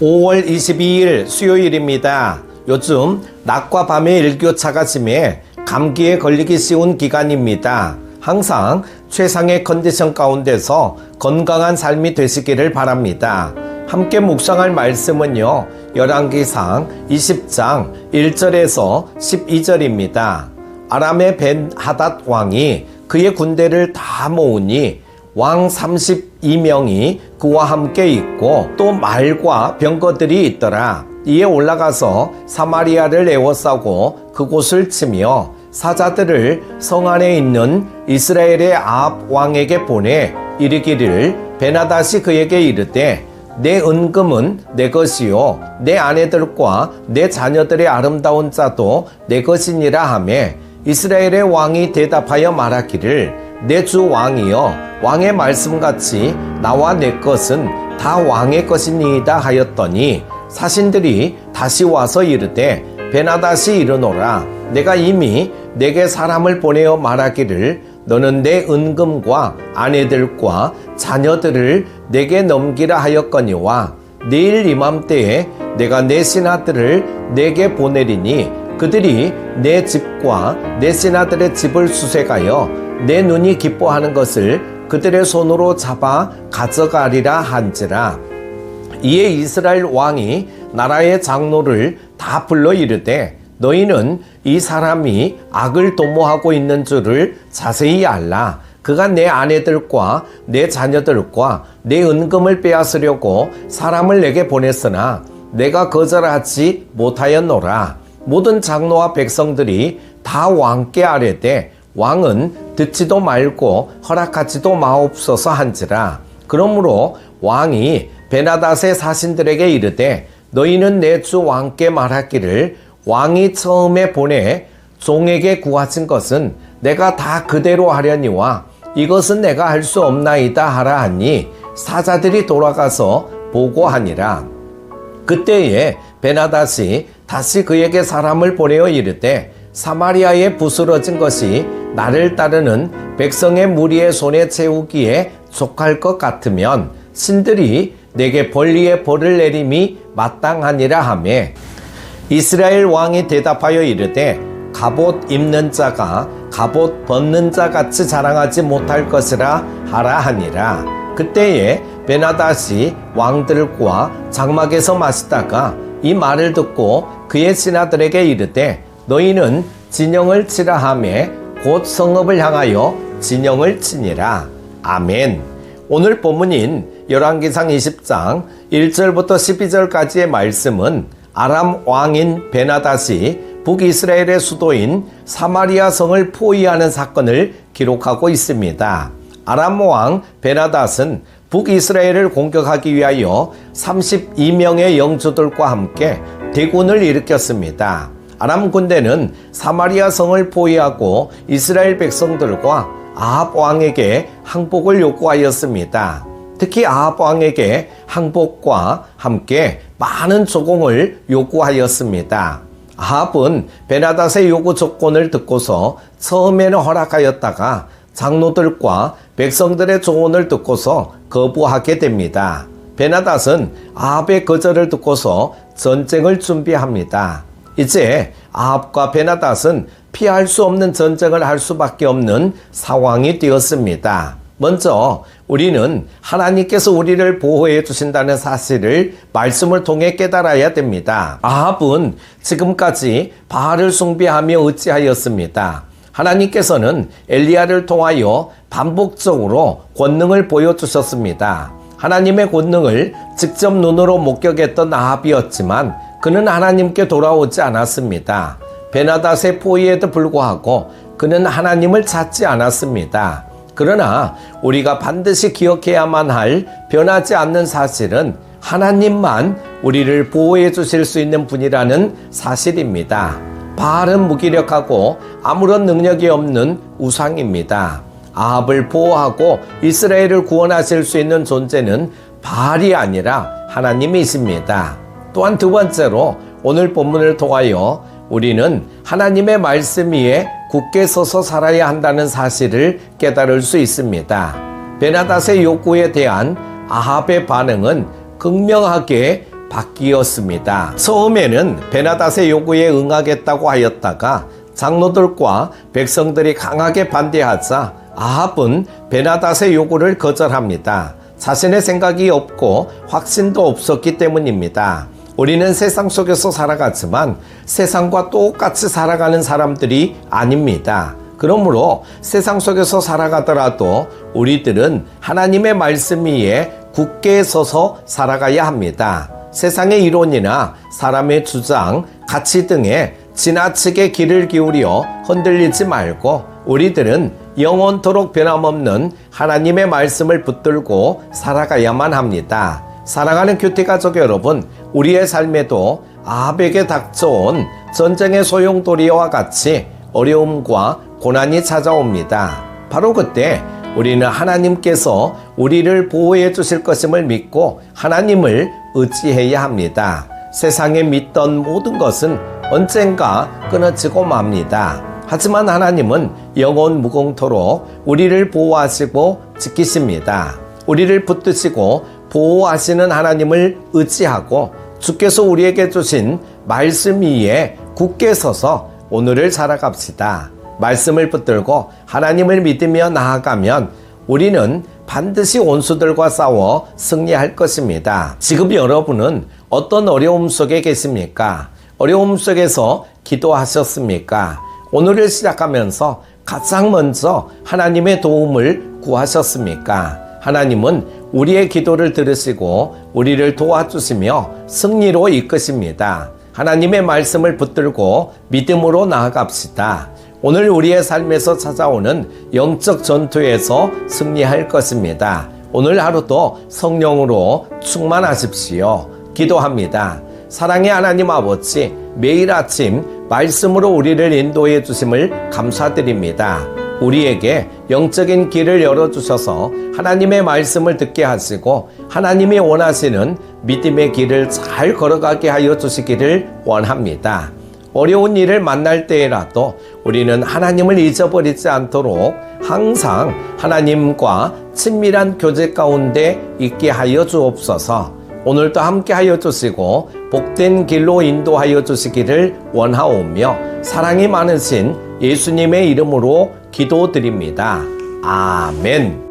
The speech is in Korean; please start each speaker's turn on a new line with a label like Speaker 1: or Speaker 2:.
Speaker 1: 5월 22일 수요일입니다. 요즘 낮과 밤의 일교차가 심해 감기에 걸리기 쉬운 기간입니다. 항상 최상의 컨디션 가운데서 건강한 삶이 되시기를 바랍니다. 함께 묵상할 말씀은요. 열왕기상 20장 1절에서 12절입니다. 아람의 벤 하닷 왕이 그의 군대를 다 모으니 왕 32명이 그와 함께 있고 또 말과 병거들이 있더라. 이에 올라가서 사마리아를 에워싸고 그곳을 치며 사자들을 성 안에 있는 이스라엘의 아합 왕에게 보내 이르기를 베나다시 그에게 이르되 내 은금은 내 것이요 내 아내들과 내 자녀들의 아름다운 자도 내 것이니라 하매 이스라엘의 왕이 대답하여 말하기를 내 주 왕이여 왕의 말씀같이 나와 내 것은 다 왕의 것이니이다 하였더니 사신들이 다시 와서 이르되 베나다시 이르노라 내가 이미 내게 사람을 보내어 말하기를 너는 내 은금과 아내들과 자녀들을 내게 넘기라 하였거니와 내일 이맘때에 내가 내 신하들을 내게 보내리니 그들이 내 집과 내 신하들의 집을 수색하여 내 눈이 기뻐하는 것을 그들의 손으로 잡아 가져가리라 한지라 이에 이스라엘 왕이 나라의 장로를 다 불러 이르되 너희는 이 사람이 악을 도모하고 있는 줄을 자세히 알라. 그가 내 아내들과 내 자녀들과 내 은금을 빼앗으려고 사람을 내게 보냈으나 내가 거절하지 못하였노라. 모든 장로와 백성들이 다 왕께 아뢰되 왕은 듣지도 말고 허락하지도 마옵소서 한지라. 그러므로 왕이 베나닷의 사신들에게 이르되 너희는 내 주 왕께 말하기를 왕이 처음에 보내 종에게 구하신 것은 내가 다 그대로 하려니와 이것은 내가 할 수 없나이다 하라 하니 사자들이 돌아가서 보고하니라. 그때에 베나닷이 다시 그에게 사람을 보내어 이르되 사마리아에 부스러진 것이 나를 따르는 백성의 무리의 손에 채우기에 족할 것 같으면 신들이 내게 권리의 벌을 내림이 마땅하니라 하매 이스라엘 왕이 대답하여 이르되 갑옷 입는 자가 갑옷 벗는 자 같이 자랑하지 못할 것이라 하라 하니라. 그때에 베나다시 왕들과 장막에서 마시다가 이 말을 듣고 그의 신하들에게 이르되 너희는 진영을 치라 하매 곧 성읍을 향하여 진영을 치니라 아멘 오늘 본문인 열왕기상 20장 1절부터 12절까지의 말씀은 아람 왕인 베나닷이 북이스라엘의 수도인 사마리아 성을 포위하는 사건을 기록하고 있습니다. 아람 왕 베나닷은 북이스라엘을 공격하기 위하여 32명의 영주들과 함께 대군을 일으켰습니다. 아람 군대는 사마리아 성을 포위하고 이스라엘 백성들과 아합 왕에게 항복을 요구하였습니다. 특히 아합 왕에게 항복과 함께 많은 조공을 요구하였습니다. 아합은 베나닷의 요구 조건을 듣고서 처음에는 허락하였다가 장로들과 백성들의 조언을 듣고서 거부하게 됩니다. 베나닷은 아합의 거절을 듣고서 전쟁을 준비합니다. 이제 아합과 베나닷은 피할 수 없는 전쟁을 할 수밖에 없는 상황이 되었습니다. 먼저 우리는 하나님께서 우리를 보호해 주신다는 사실을 말씀을 통해 깨달아야 됩니다. 아합은 지금까지 바알을 숭배하며 어찌하였습니다. 하나님께서는 엘리야를 통하여 반복적으로 권능을 보여주셨습니다. 하나님의 권능을 직접 눈으로 목격했던 아합이었지만 그는 하나님께 돌아오지 않았습니다. 베나닷의 포위에도 불구하고 그는 하나님을 찾지 않았습니다. 그러나 우리가 반드시 기억해야만 할 변하지 않는 사실은 하나님만 우리를 보호해 주실 수 있는 분이라는 사실입니다. 바알은 무기력하고 아무런 능력이 없는 우상입니다. 아합을 보호하고 이스라엘을 구원하실 수 있는 존재는 바알이 아니라 하나님이십니다. 또한 두 번째로 오늘 본문을 통하여 우리는 하나님의 말씀 위에 굳게 서서 살아야 한다는 사실을 깨달을 수 있습니다. 베나닷의 욕구에 대한 아합의 반응은 극명하게 바뀌었습니다. 처음에는 베나닷의 요구에 응하겠다고 하였다가 장로들과 백성들이 강하게 반대하자 아합은 베나닷의 요구를 거절합니다. 자신의 생각이 없고 확신도 없었기 때문입니다. 우리는 세상 속에서 살아가지만 세상과 똑같이 살아가는 사람들이 아닙니다. 그러므로 세상 속에서 살아가더라도 우리들은 하나님의 말씀 위에 굳게 서서 살아가야 합니다. 세상의 이론이나 사람의 주장, 가치 등에 지나치게 귀를 기울여 흔들리지 말고 우리들은 영원토록 변함없는 하나님의 말씀을 붙들고 살아가야만 합니다. 사랑하는 큐티 가족 여러분, 우리의 삶에도 아합에게 닥쳐온 전쟁의 소용돌이와 같이 어려움과 고난이 찾아옵니다. 바로 그때 우리는 하나님께서 우리를 보호해 주실 것임을 믿고 하나님을 의지해야 합니다. 세상에 믿던 모든 것은 언젠가 끊어지고 맙니다. 하지만 하나님은 영원 무공토록 우리를 보호하시고 지키십니다. 우리를 붙드시고 보호하시는 하나님을 의지하고 주께서 우리에게 주신 말씀 위에 굳게 서서 오늘을 살아갑시다. 말씀을 붙들고 하나님을 믿으며 나아가면 우리는 반드시 원수들과 싸워 승리할 것입니다. 지금 여러분은 어떤 어려움 속에 계십니까? 어려움 속에서 기도하셨습니까? 오늘을 시작하면서 가장 먼저 하나님의 도움을 구하셨습니까? 하나님은 우리의 기도를 들으시고 우리를 도와주시며 승리로 이끄십니다. 하나님의 말씀을 붙들고 믿음으로 나아갑시다. 오늘 우리의 삶에서 찾아오는 영적 전투에서 승리할 것입니다. 오늘 하루도 성령으로 충만하십시오. 기도합니다. 사랑의 하나님 아버지, 매일 아침 말씀으로 우리를 인도해 주심을 감사드립니다. 우리에게 영적인 길을 열어주셔서 하나님의 말씀을 듣게 하시고 하나님이 원하시는 믿음의 길을 잘 걸어가게 하여 주시기를 원합니다. 어려운 일을 만날 때에라도 우리는 하나님을 잊어버리지 않도록 항상 하나님과 친밀한 교제 가운데 있게 하여 주옵소서. 오늘도 함께 하여 주시고 복된 길로 인도하여 주시기를 원하오며 사랑이 많으신 예수님의 이름으로 기도드립니다. 아멘.